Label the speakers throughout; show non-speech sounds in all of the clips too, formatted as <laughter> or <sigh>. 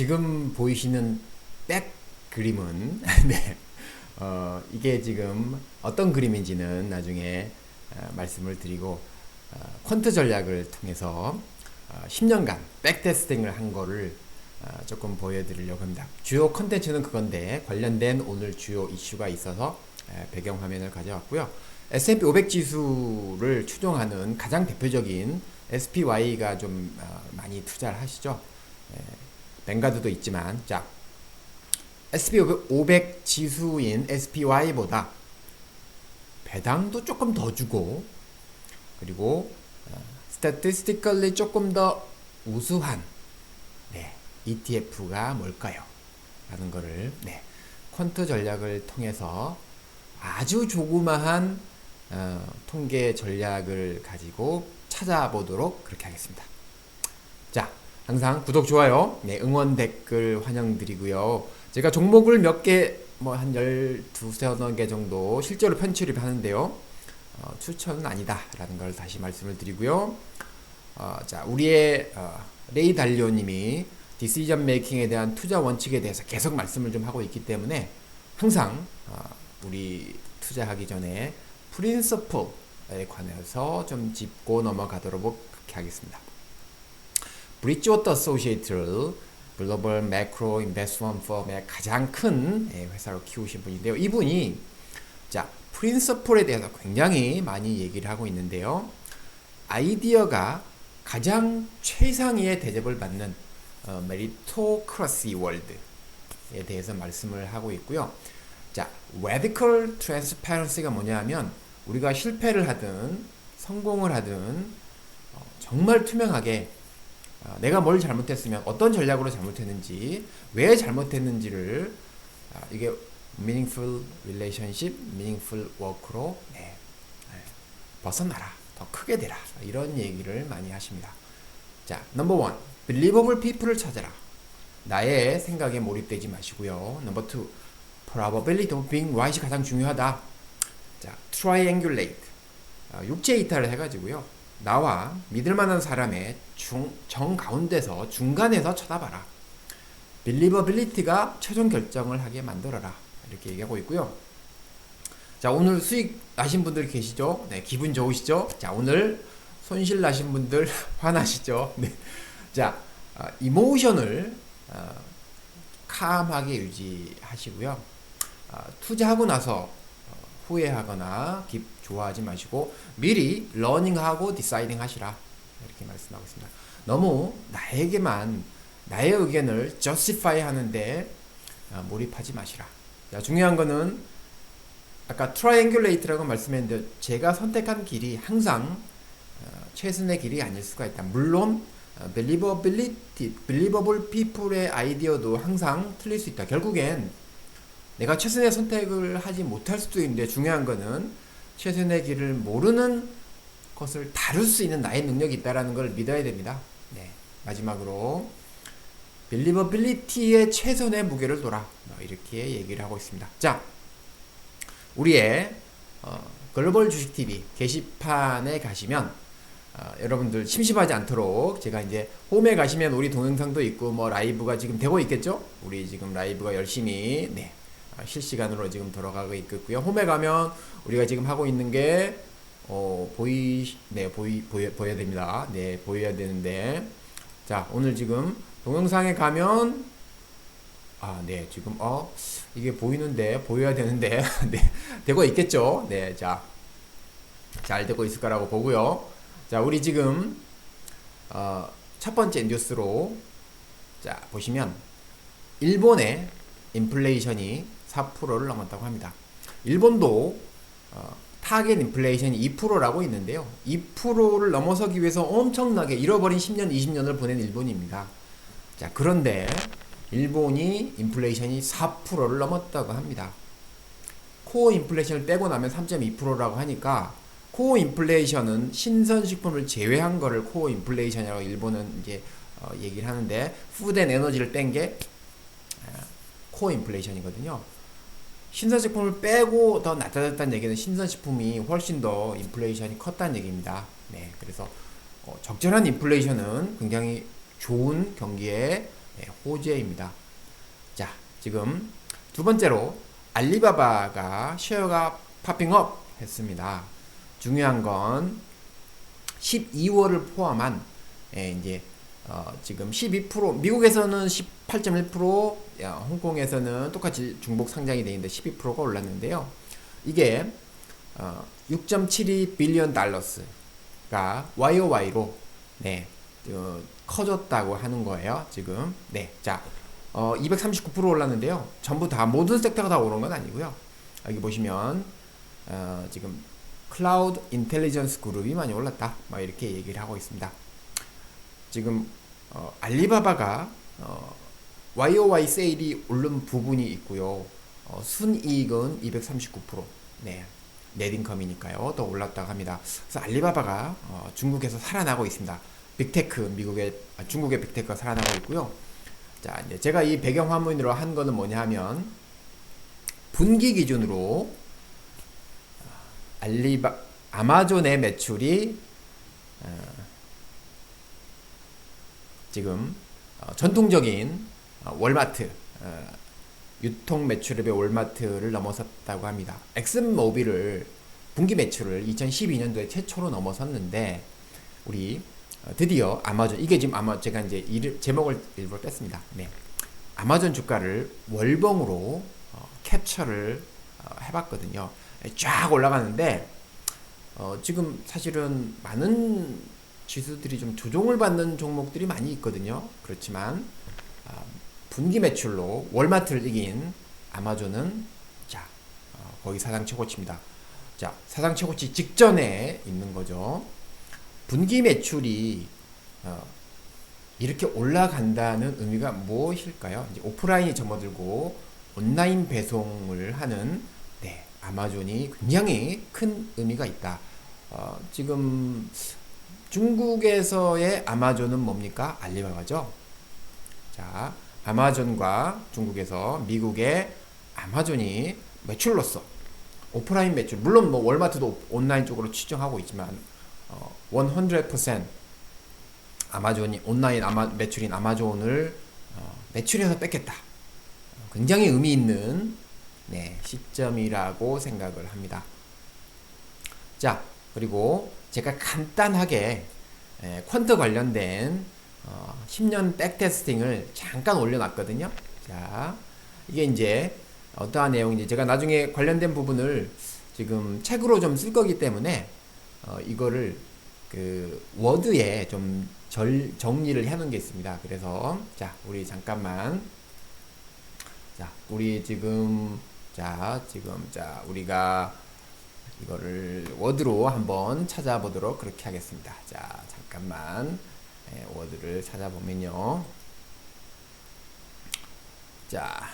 Speaker 1: 지금 보이시는 백 그림은 <laughs> 네. 어, 이게 지금 어떤 그림인지는 나중에 어, 말씀을 드리고 어, 퀀트 전략을 통해서 어, 10년간 백테스팅을 한 거를 어, 조금 보여드리려고 합니다. 주요 컨텐츠는 그건데 관련된 오늘 주요 이슈가 있어서 에, 배경 화면을 가져왔고요. S&P 500 지수를 추종하는 가장 대표적인 SPY가 좀 어, 많이 투자를 하시죠. 에, 뱅가드도 있지만 자 S&P 500 지수인 SPY보다 배당도 조금 더 주고 그리고 어, statistically 조금 더 우수한 네, ETF가 뭘까요? 라는 거를 네, 퀀트 전략을 통해서 아주 조그마한 어, 통계 전략을 가지고 찾아보도록 그렇게 하겠습니다. 자, 항상 구독, 좋아요, 네, 응원 댓글 환영드리고요. 제가 종목을 몇 개, 뭐 한 12, 개 정도 실제로 편취를 하는데요. 어, 추천은 아니다라는 걸 다시 말씀을 드리고요. 어, 자, 우리의 어, 레이 달리오님이 디시전 메이킹에 대한 투자 원칙에 대해서 계속 말씀을 좀 하고 있기 때문에 항상 어, 우리 투자하기 전에 프린서플에 관해서 좀 짚고 넘어가도록 하겠습니다. 브리지워터 어소시에이트를 글로벌 매크로 인베스트먼트 펌의 가장 큰 예, 회사로 키우신 분인데요. 이분이 자 프린서플에 대해서 굉장히 많이 얘기를 하고 있는데요. 아이디어가 가장 최상위의 대접을 받는 어, 메리토크러시 월드에 대해서 말씀을 하고 있고요. 자, radical transparency가 뭐냐면 우리가 실패를 하든 성공을 하든 어, 정말 투명하게 어, 내가 뭘 잘못했으면 어떤 전략으로 잘못했는지 왜 잘못했는지를 아, 이게 meaningful relationship, meaningful work로 네, 네, 벗어나라, 더 크게 되라 이런 얘기를 많이 하십니다. 자, 넘버 원, believable people을 찾아라. 나의 생각에 몰입되지 마시고요. 넘버 투, probability of being right이 가장 중요하다. 자, triangulate, 아, 육체 이탈을 해가지고요. 나와 믿을 만한 사람의 중, 정 가운데서 중간에서 쳐다봐라. 빌리버빌리티가 최종 결정을 하게 만들어라. 이렇게 얘기하고 있고요. 자, 오늘 수익 나신 분들 계시죠? 네, 기분 좋으시죠? 자, 오늘 손실 나신 분들 <laughs> 화나시죠? 네. 자, 어, 이모션을 어, 캄하게 유지하시고요. 어, 투자하고 나서 어, 후회하거나 기, 좋아하지 마시고 미리 러닝하고 디사이딩 하시라 이렇게 말씀하고 있습니다. 너무 나에게만 나의 의견을 justify 하는데 어, 몰입하지 마시라. 자, 중요한 거는 아까 트라이앵귤레이트라고 말씀했는데 제가 선택한 길이 항상 어, 최선의 길이 아닐 수가 있다. 물론 어, believability, believable people의 아이디어도 항상 틀릴 수 있다. 결국엔 내가 최선의 선택을 하지 못할 수도 있는데 중요한 거는 최선의 길을 모르는 것을 다룰 수 있는 나의 능력이 있다라는 걸 믿어야 됩니다. 네. 마지막으로 빌리버빌리티의 최선의 무게를 둬라. 뭐 이렇게 얘기를 하고 있습니다. 자, 우리의 어, 글로벌 주식 TV 게시판에 가시면 어, 여러분들 심심하지 않도록 제가 이제 홈에 가시면 우리 동영상도 있고 뭐 라이브가 지금 되고 있겠죠? 우리 지금 라이브가 열심히 네, 어, 실시간으로 지금 돌아가고 있고요. 홈에 가면 우리가 지금 하고 있는 게 어, 보이 네 보이 보여 보여야 됩니다. 네 보여야 되는데 자 오늘 지금 동영상에 가면 아, 네, 지금, 어, 이게 보이는데, 보여야 되는데, <laughs> 네, 되고 있겠죠? 네, 자, 잘 되고 있을 거라고 보고요. 자, 우리 지금, 어, 첫 번째 뉴스로, 자, 보시면, 일본의 인플레이션이 4%를 넘었다고 합니다. 일본도, 어, 타겟 인플레이션이 2%라고 있는데요. 2%를 넘어서기 위해서 엄청나게 잃어버린 10년, 20년을 보낸 일본입니다. 자, 그런데, 일본이 인플레이션이 4%를 넘었다고 합니다. 코어 인플레이션을 빼고 나면 3.2%라고 하니까 코어 인플레이션은 신선식품을 제외한 거를 코어 인플레이션이라고 일본은 이제 어, 얘기를 하는데 푸드 앤 에너지를 뺀 게 코어 인플레이션이거든요. 신선식품을 빼고 더 낮아졌다는 얘기는 신선식품이 훨씬 더 인플레이션이 컸다는 얘기입니다. 네, 그래서 어, 적절한 인플레이션은 굉장히 좋은 경기에 네, 호재입니다. 자, 지금 두 번째로 알리바바가 쉐어가 파핑업 했습니다. 중요한 건 12월을 포함한 예, 이제 어, 지금 12% 미국에서는 18.1% 야, 홍콩에서는 똑같이 중복 상장이 되어 있는데 12%가 올랐는데요. 이게 어, 6.72 빌리언 달러스가 YOY로 네, 어, 커졌다고 하는 거예요. 지금 네, 자 어, 239% 올랐는데요. 전부 다 모든 섹터가 다 오른 건 아니고요. 여기 보시면 어, 지금 클라우드 인텔리전스 그룹이 많이 올랐다. 뭐 이렇게 얘기를 하고 있습니다. 지금 어, 알리바바가 어, YOY 세일이 오른 부분이 있고요. 어, 순이익은 239%. 네. 넷인컴이니까요. 더 올랐다고 합니다. 그래서 알리바바가 어, 중국에서 살아나고 있습니다. 빅테크 미국의 아, 중국의 빅테크가 살아나고 있고요. 자, 이제 제가 이 배경 화면으로 한 거는 뭐냐 하면 분기 기준으로 알리바 아마존의 매출이 어, 지금 어, 전통적인 어, 월마트 어, 유통 매출액의 월마트를 넘어섰다고 합니다. 엑슨모빌을 분기 매출을 2012년도에 최초로 넘어섰는데 우리 어, 드디어 아마존 이게 지금 아마 제가 이제 이름, 제목을 일부러 뺐습니다. 네. 아마존 주가를 월봉으로 어, 캡처를 어, 해봤거든요. 쫙 올라가는데 어, 지금 사실은 많은 지수들이 좀 조정을 받는 종목들이 많이 있거든요. 그렇지만 아, 분기 매출로 월마트를 이긴 아마존은 자 어, 거기 사상 최고치입니다. 자 사상 최고치 직전에 있는 거죠. 분기 매출이 어, 이렇게 올라간다는 의미가 무엇일까요? 이제 오프라인이 접어들고 온라인 배송을 하는 네, 아마존이 굉장히 큰 의미가 있다. 어, 지금 중국에서의 아마존은 뭡니까? 알리바바죠. 자, 아마존과 중국에서 미국의 아마존이 매출로서 오프라인 매출 물론 뭐 월마트도 온라인 쪽으로 추정하고 있지만 어, 100% 아마존이 온라인 아마, 매출인 아마존을 어, 매출에서 뺏겠다. 굉장히 의미 있는 네, 시점이라고 생각을 합니다. 자, 그리고 제가 간단하게 에, 퀀트 관련된 어, 10년 백테스팅을 잠깐 올려놨거든요. 자, 이게 이제 어떠한 내용인지 제가 나중에 관련된 부분을 지금 책으로 좀 쓸 거기 때문에 어, 이거를 그 워드에 좀 절, 정리를 해놓은 게 있습니다. 그래서 자, 우리 잠깐만 자, 우리 지금 자, 지금 자, 우리가 이거를 워드로 한번 찾아보도록 그렇게 하겠습니다. 자, 잠깐만 예, 워드를 찾아보면요. 자,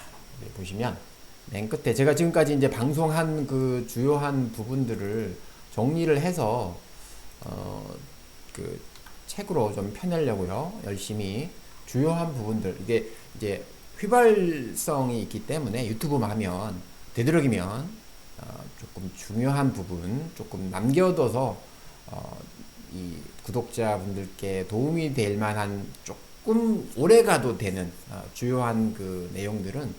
Speaker 1: 보시면 맨 끝에 제가 지금까지 이제 방송한 그 주요한 부분들을 정리를 해서 어, 그 책으로 좀 펴내려고요. 열심히 주요한 부분들 이게 이제 휘발성이 있기 때문에 유튜브만 하면 되도록이면 어, 조금 중요한 부분 조금 남겨둬서 어, 이 구독자분들께 도움이 될 만한 조금 오래 가도 되는 어, 주요한 그 내용들은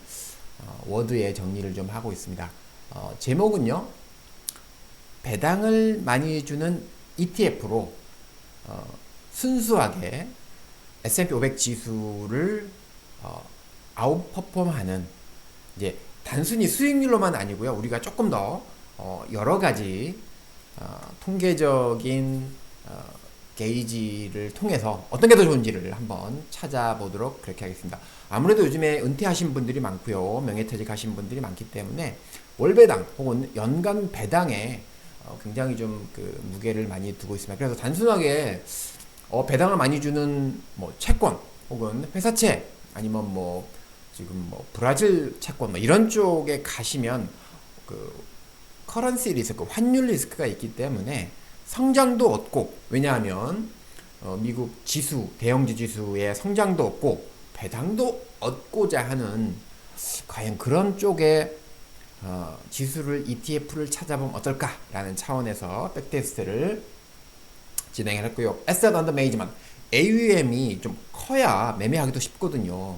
Speaker 1: 어, 워드에 정리를 좀 하고 있습니다. 어, 제목은요. 배당을 많이 주는 ETF로 어, 순수하게 S&P 500 지수를 어, 아웃퍼폼하는 이제 단순히 수익률로만 아니고요. 우리가 조금 더 어, 여러 가지 어, 통계적인 어, 게이지를 통해서 어떤 게 더 좋은지를 한번 찾아보도록 그렇게 하겠습니다. 아무래도 요즘에 은퇴하신 분들이 많고요. 명예퇴직하신 분들이 많기 때문에 월배당 혹은 연간 배당에 어, 굉장히 좀 그 무게를 많이 두고 있습니다. 그래서 단순하게 어, 배당을 많이 주는 뭐 채권 혹은 회사채 아니면 뭐 지금 뭐 브라질 채권 뭐 이런 쪽에 가시면 그 커런시 리스크, 환율 리스크가 있기 때문에 성장도 없고 왜냐하면 어, 미국 지수, 대형지 지수의 성장도 없고 배당도 얻고자 하는 과연 그런 쪽에 어, 지수를 ETF를 찾아보면 어떨까라는 차원에서 백테스트를 진행을 했고요. Asset Under AUM이 좀 커야 매매하기도 쉽거든요.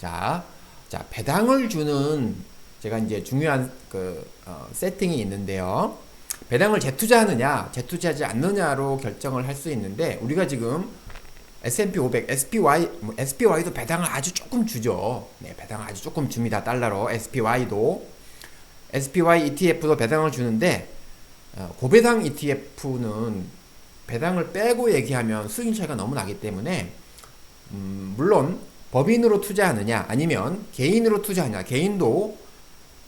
Speaker 1: 자, 자 배당을 주는 제가 이제 중요한 그 어, 세팅이 있는데요. 배당을 재투자하느냐, 재투자하지 않느냐로 결정을 할 수 있는데 우리가 지금 S&P 500, SPY, 뭐 SPY도 배당을 아주 조금 주죠. 네, 배당을 아주 조금 줍니다. 달러로 SPY도 SPY ETF도 배당을 주는데 어, 고배당 ETF는 배당을 빼고 얘기하면 수익 차이가 너무 나기 때문에 음, 물론 법인으로 투자하느냐 아니면 개인으로 투자하냐 개인도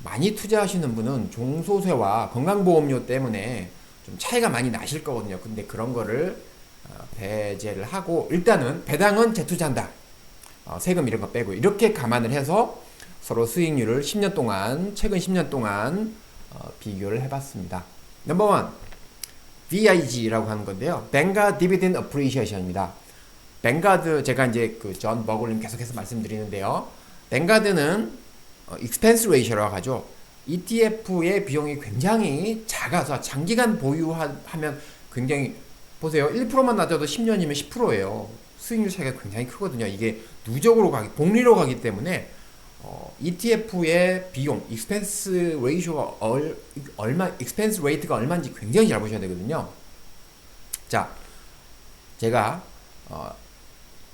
Speaker 1: 많이 투자하시는 분은 종소세와 건강보험료 때문에 좀 차이가 많이 나실 거거든요. 근데 그런 거를 어, 배제를 하고 일단은 배당은 재투자한다. 어, 세금 이런 거 빼고 이렇게 감안을 해서 서로 수익률을 10년 동안 최근 10년 동안 어, 비교를 해봤습니다. 넘버원 VIG라고 하는 건데요. Dividend Appreciation입니다. 뱅가드 제가 이제 그 존 버글님 계속해서 말씀드리는데요. 뱅가드는 어, expense ratio라고 하죠. ETF의 비용이 굉장히 작아서 장기간 보유하면 굉장히 보세요. 1%만 낮아도 10년이면 10%예요. 수익률 차이가 굉장히 크거든요. 이게 누적으로 가기, 복리로 가기 때문에 어, ETF의 비용, expense ratio가 얼, 얼마, expense rate가 얼마인지 굉장히 잘 보셔야 되거든요. 자, 제가 어,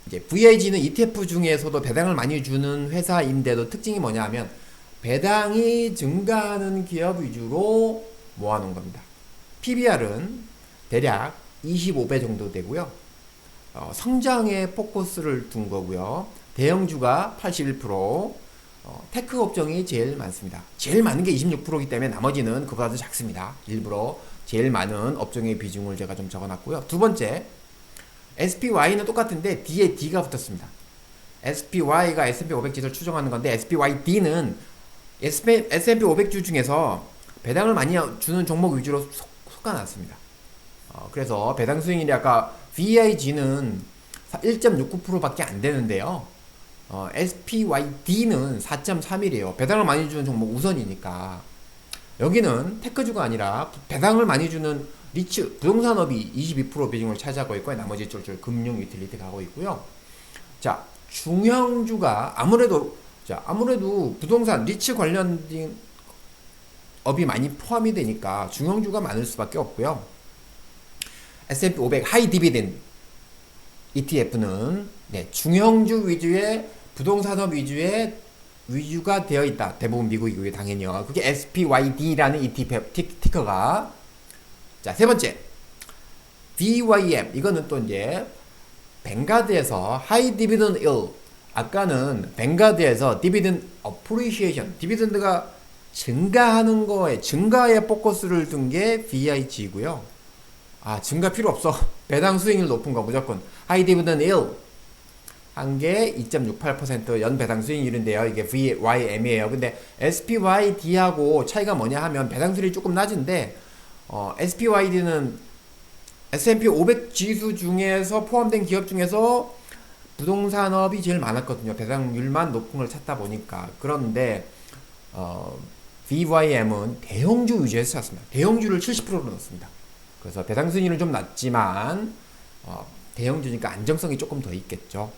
Speaker 1: 이제 VIG는 ETF 중에서도 배당을 많이 주는 회사인데도 특징이 뭐냐 하면 배당이 증가하는 기업 위주로 모아놓은 겁니다. PBR은 대략 25배 정도 되고요. 어, 성장에 포커스를 둔 거고요. 대형주가 81%, 어, 테크 업종이 제일 많습니다. 제일 많은 게 26%이기 때문에 나머지는 그보다 더 작습니다. 일부러 제일 많은 업종의 비중을 제가 좀 적어놨고요. 두 번째, SPY는 똑같은데 D에 D가 붙었습니다. SPY가 S&P 500 지수를 추정하는 건데 SPYD는 S&P 500주 중에서 배당을 많이 주는 종목 위주로 속, 속아놨습니다. 어, 그래서 배당 수익률이 아까 VIG는 1.69%밖에 안 되는데요. 어, SPYD는 4.31이에요. 배당을 많이 주는 종목 우선이니까. 여기는 테크주가 아니라 배당을 많이 주는 리츠 부동산업이 22% 비중을 차지하고 있고 나머지 쫄쫄 금융 유틸리티 가고 있고요. 자 중형주가 아무래도 자 아무래도 부동산 리츠 관련된 업이 많이 포함이 되니까 중형주가 많을 수밖에 없고요. S&P 500 하이 디비덴 ETF는 네, 중형주 위주의 부동산업 위주의 위주가 되어 있다. 대부분 미국이고요, 당연히요. 그게 SPYD라는 ETF 티커가 자, 세 번째. VYM. 이거는 또 이제 뱅가드에서 하이 디비든 1. 아까는 뱅가드에서 디비든 어프리시에이션. 디비든드가 증가하는 거에 증가에 포커스를 둔게 VIG고요. 아, 증가 필요 없어. <laughs> 배당 수익률 높은 거 무조건. 하이 디비든 1. 한게 2.68%연 배당 수익률인데요. 이게 VYM이에요. 근데 SPYD하고 차이가 뭐냐 하면 배당 수익이 조금 낮은데 어, SPYD는 S&P 500 지수 중에서 포함된 기업 중에서 부동산업이 제일 많았거든요. 배당률만 높은 걸 찾다 보니까. 그런데 어, VYM은 대형주 위주에서 찾습니다. 대형주를 70%로 넣었습니다. 그래서 배당 순위는 좀 낮지만 어, 대형주니까 안정성이 조금 더 있겠죠.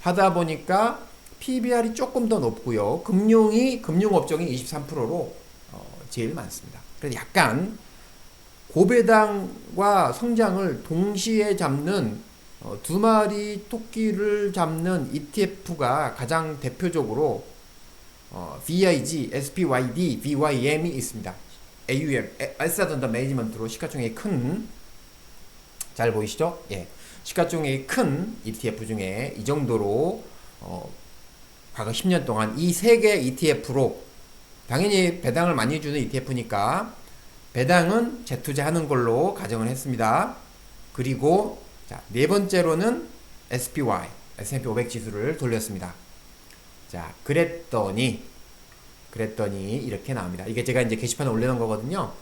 Speaker 1: 하다 보니까 PBR이 조금 더 높고요. 금융이 금융 업종이 23%로 어, 제일 많습니다. 그래서 약간 고배당과 성장을 동시에 잡는 어, 두 마리 토끼를 잡는 ETF가 가장 대표적으로 어, VIG, SPYD, VYM이 있습니다. AUM, Under Management로 시가총액이 큰, 잘 보이시죠? 예. 시가총액이 큰 ETF 중에 이 정도로, 어, 과거 10년 동안 이 세 개 ETF로 당연히 배당을 많이 주는 ETF니까 배당은 재투자하는 걸로 가정을 했습니다. 그리고 자, 네 번째로는 SPY, S&P 500 지수를 돌렸습니다. 자, 그랬더니 그랬더니 이렇게 나옵니다. 이게 제가 이제 게시판에 올려놓은 거거든요.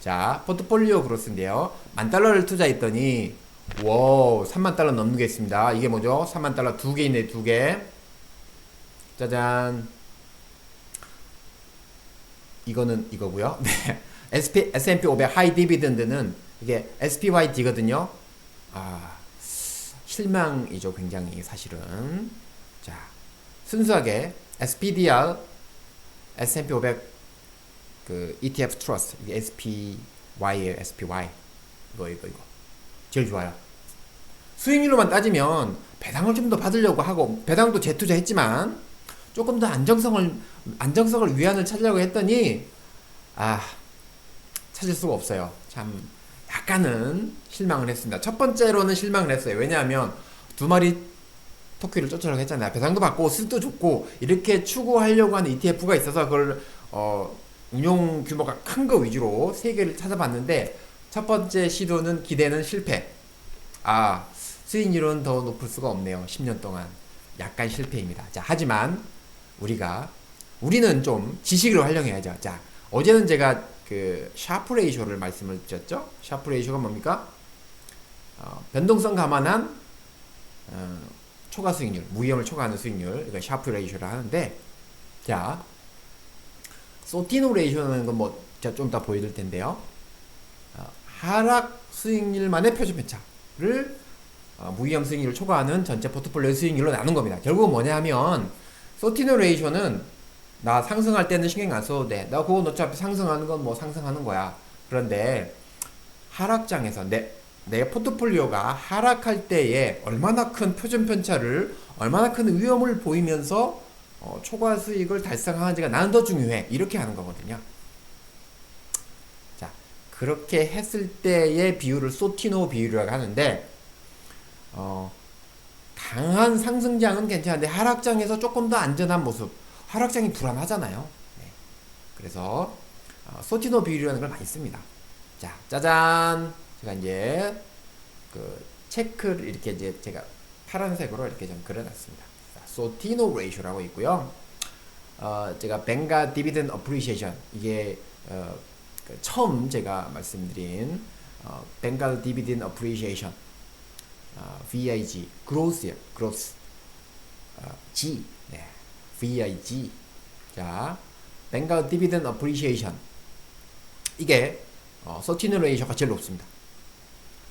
Speaker 1: 자, 포트폴리오 그로스인데요. 만 달러를 투자했더니 와우, 3만 달러 넘겠습니다. 이게 뭐죠? 3만 달러 두 개 있네, 두 개. 짜잔. 이거는 이거고요. <laughs> 네. SP, S&P 500 하이 디비던드는 이게 SPYD거든요. 아, 실망이죠, 굉장히 사실은. 자, 순수하게 SPDR S&P 500 그 ETF 트러스트 이게 SPY예요, SPY 이거 이거 이거 제일 좋아요. 수익률로만 따지면 배당을 좀 더 받으려고 하고 배당도 재투자했지만 조금 더 안정성을 안정성을 위안을 찾으려고 했더니 아 찾을 수가 없어요. 참 약간은 실망을 했습니다. 첫 번째로는 실망을 했어요. 왜냐하면 두 마리 토끼를 쫓으려고 했잖아요. 배당도 받고 수익도 좋고 이렇게 추구하려고 하는 ETF가 있어서 그걸 어, 운용 규모가 큰 거 위주로 세 개를 찾아봤는데 첫 번째 시도는 기대는 실패. 아 수익률은 더 높을 수가 없네요. 10년 동안 약간 실패입니다. 자 하지만 우리가 우리는 좀 지식을 활용해야죠. 자 어제는 제가 그 샤프 레이쇼를 말씀을 드렸죠. 샤프 레이쇼가 뭡니까? 어, 변동성 감안한 어, 초과 수익률, 무위험을 초과하는 수익률, 이거 샤프 레이쇼를 하는데, 자, 소티노 레이쇼는 건 뭐 제가 좀 이따 보여드릴 텐데요. 어, 하락 수익률만의 표준 편차를 어, 무위험 수익률을 초과하는 전체 포트폴리오 수익률로 나눈 겁니다. 결국은 뭐냐 하면 소티노 레이쇼는 나 상승할 때는 신경 안 써도 돼. 나 그건 어차피 상승하는 건 뭐 상승하는 거야. 그런데 하락장에서 내, 내 포트폴리오가 하락할 때에 얼마나 큰 표준 편차를 얼마나 큰 위험을 보이면서 어, 초과 수익을 달성하는지가 나는 더 중요해. 이렇게 하는 거거든요. 자, 그렇게 했을 때의 비율을 소티노 비율이라고 하는데 어, 강한 상승장은 괜찮은데 하락장에서 조금 더 안전한 모습. 하락장이 불안하잖아요. 네. 그래서 어, 소티노 비율이라는 걸 많이 씁니다. 자, 짜잔. 제가 이제 그 체크를 이렇게 이제 제가 파란색으로 이렇게 좀 그려놨습니다. 소티노 레이쇼라고 있고요. 어, 제가 뱅가 디비든 어프리시에이션 이게 어, 그 처음 제가 말씀드린 어, 뱅가 디비든 어프리시에이션 어, VIG 그로스요 그로스 어, G 네. VIG 자 뱅가 디비든 어프리시에이션 이게 어, 서티너 레이셔가 제일 높습니다.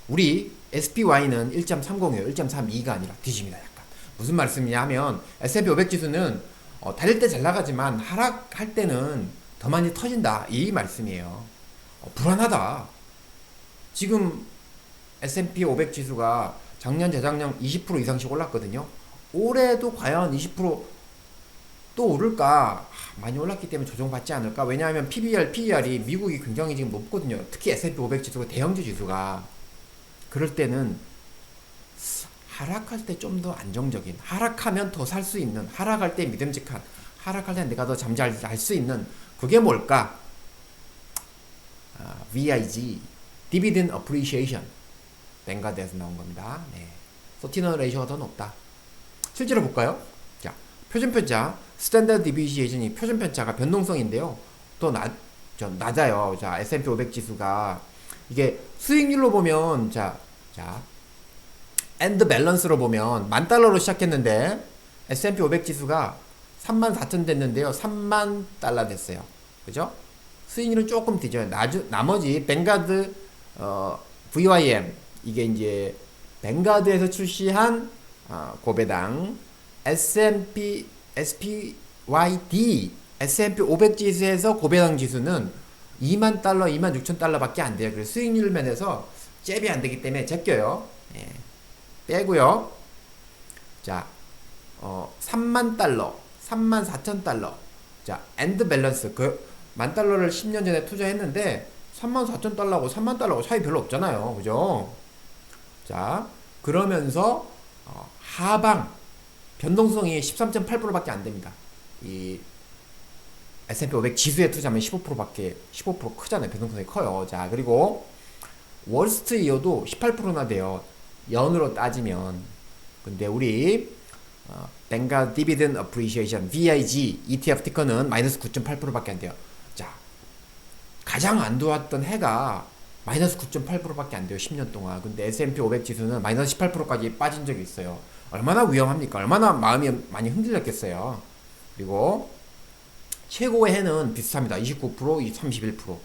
Speaker 1: 우리 SPY는 1.30이에요. 1.32가 아니라 뒤집니다. 약간. 무슨 말씀이냐 하면 S&P 500 지수는 어, 달릴 때 잘 나가지만 하락할 때는 더 많이 터진다. 이 말씀이에요. 어, 불안하다. 지금 S&P 500 지수가 작년, 재작년 20% 이상씩 올랐거든요. 올해도 과연 20% 또 오를까? 하, 많이 올랐기 때문에 조정받지 않을까? 왜냐하면 PBR, PER이 미국이 굉장히 지금 높거든요. 특히 S&P 500 지수가 대형주 지수가. 그럴 때는 하락할 때 좀 더 안정적인, 하락하면 더 살 수 있는, 하락할 때 믿음직한, 하락할 때 내가 더 잠잘 수 있는 그게 뭘까? 아, VIG, Dividend Appreciation. 뱅가드에서 나온 겁니다. 네. 소티너 레이셔가 더 높다. 실제로 볼까요? 자, 표준 편차, 스탠다드 디비지에이션이 표준 편차가 변동성인데요. 저 낮아요. 자, S&P 500 지수가 이게 수익률로 보면 자, 자, 엔드 밸런스로 보면 만 달러로 시작했는데 S&P 500 지수가 3만 4천 됐는데요. 3만 달러 됐어요. 그죠? 수익률은 조금 뒤져요. 나주, 나머지 뱅가드 어, VYM 이게 이제 뱅가드에서 출시한 어, 고배당 S&P SPYD S&P 500 지수에서 고배당 지수는 2만 달러, 2만 6천 달러밖에 안 돼요. 그래서 수익률 면에서 잽이 안 되기 때문에 제껴요. 예. 빼고요. 자, 어, 3만 달러, 3만 4천 달러. 자, 엔드 밸런스 그 만 달러를 10년 전에 투자했는데 3만 4천 달러하고 3만 달러하고 차이 별로 없잖아요. 그죠? 자, 그러면서 어, 하방 변동성이 13.8%밖에 안 됩니다. 이 S&P 500 지수에 투자하면 15%밖에 15% 크잖아요. 변동성이 커요. 자, 그리고 월스트 이어도 18%나 돼요. 연으로 따지면. 근데 우리 어, 뱅가 디비든 어프리시에이션 VIG ETF 티커는 마이너스 9.8%밖에 안 돼요. 자, 가장 안 좋았던 해가 마이너스 9.8%밖에 안 돼요. 10년 동안. 근데 S&P 500 지수는 마이너스 18%까지 빠진 적이 있어요. 얼마나 위험합니까? 얼마나 마음이 많이 흔들렸겠어요. 그리고 최고의 해는 비슷합니다. 29%, 31%.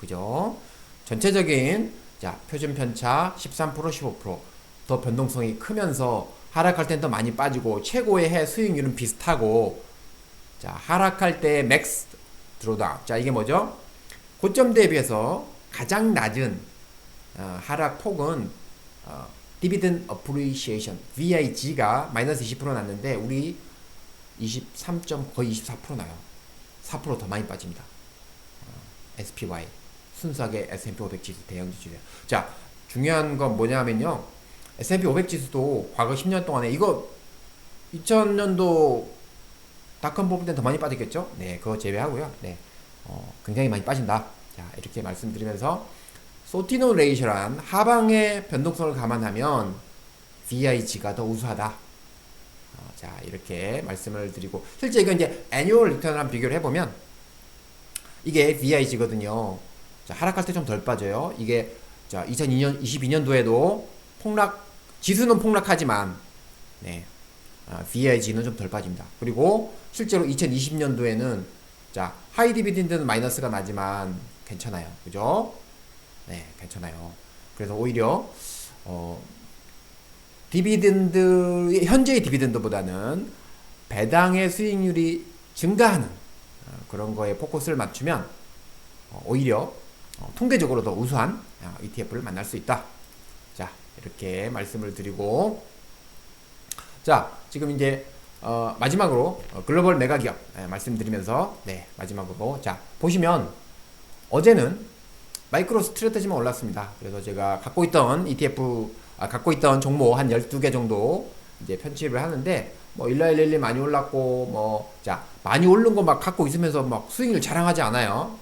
Speaker 1: 그죠? 전체적인 자, 표준 편차 13%, 15%. 더 변동성이 크면서 하락할 땐 더 많이 빠지고 최고의 해 수익률은 비슷하고 자 하락할 때 맥스 드로다운 자 이게 뭐죠? 고점 대비해서 가장 낮은 어, 하락 폭은 어, 디비든 어프리시에이션 VIG가 마이너스 20% 났는데 우리 23. 거의 24% 나요. 4%더 많이 빠집니다. 어, SPY 순수하게 S&P 500 지수 대형 지수래요. 자 중요한 건 뭐냐면요. S&P 500 지수도 과거 10년 동안에 이거 2000년도 닷컴 뽑을 땐더 많이 빠졌겠죠? 네, 그거 제외하고요. 네, 어, 굉장히 많이 빠진다. 자, 이렇게 말씀드리면서 소티노 레이셔란 하방의 변동성을 감안하면 VIG가 더 우수하다. 어, 자, 이렇게 말씀을 드리고 실제 이건 이제 애뉴얼 리턴이랑 비교를 해보면 이게 VIG거든요. 자, 하락할 때 좀 덜 빠져요. 이게 자, 2002년 22년도에도 폭락 지수는 폭락하지만 네. 아, VIG는 좀 덜 빠집니다. 그리고 실제로 2020년도에는 자, 하이 디비den드는 마이너스가 나지만 괜찮아요. 그죠? 네, 괜찮아요. 그래서 오히려 어 디비den드 현재의 디비den드보다는 배당의 수익률이 증가하는 어, 그런 거에 포커스를 맞추면 어, 오히려 어, 통계적으로 더 우수한 어, ETF를 만날 수 있다. 자, 이렇게 말씀을 드리고 자, 지금 이제 어, 마지막으로 어, 글로벌 메가 기업 예, 말씀드리면서 네, 마지막으로 자, 보시면 어제는 마이크로 스트레테지만 올랐습니다. 그래서 제가 갖고 있던 ETF 아, 갖고 있던 종목 한 12개 정도 이제 편집을 하는데 뭐 일라일릴리 많이 올랐고 뭐 자, 많이 오른 거 막 갖고 있으면서 막 수익률 자랑하지 않아요.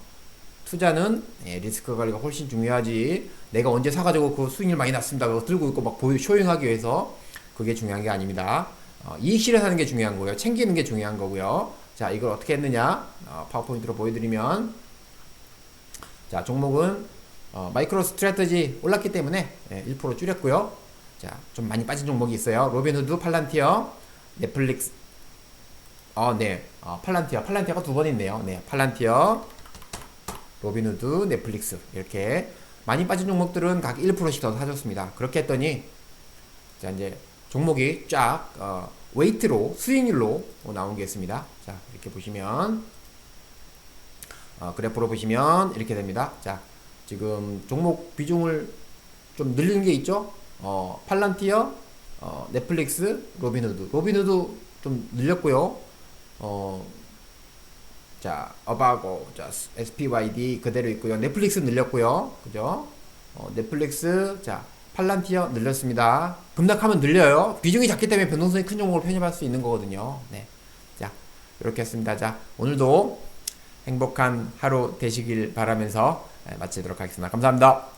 Speaker 1: 투자는 예, 리스크 관리가 훨씬 중요하지. 내가 언제 사가지고 그 수익률 많이 났습니다. 그거 들고 있고 막 보여 쇼잉하기 위해서 그게 중요한 게 아닙니다. 어, 이익 실현하는 게 중요한 거고요. 챙기는 게 중요한 거고요. 자, 이걸 어떻게 했느냐? 어, 파워포인트로 보여드리면 자, 종목은 어, 마이크로 스트래터지 올랐기 때문에 예, 1% 줄였고요. 자, 좀 많이 빠진 종목이 있어요. 로빈후드, 팔란티어, 넷플릭스. 어, 네. 어, 팔란티어. 팔란티어가 두 번 있네요. 네. 팔란티어, 로빈후드, 넷플릭스. 이렇게 많이 빠진 종목들은 각 1%씩 더 사줬습니다. 그렇게 했더니 자, 이제 종목이 쫙 어, 웨이트로 수익률로 어, 나온 게 있습니다. 자, 이렇게 보시면 어, 그래프로 보시면 이렇게 됩니다. 자, 지금 종목 비중을 좀 늘린 게 있죠? 어, 팔란티어, 어, 넷플릭스, 로빈후드. 로빈후드 좀 늘렸고요. 어, 자, 어바고, 자, SPYD 그대로 있고요. 넷플릭스 늘렸고요. 그죠? 어, 넷플릭스, 자, 팔란티어 늘렸습니다. 급락하면 늘려요. 비중이 작기 때문에 변동성이 큰 종목을 편입할 수 있는 거거든요. 네. 자, 이렇게 했습니다. 자, 오늘도 행복한 하루 되시길 바라면서 예, 마치도록 하겠습니다. 감사합니다.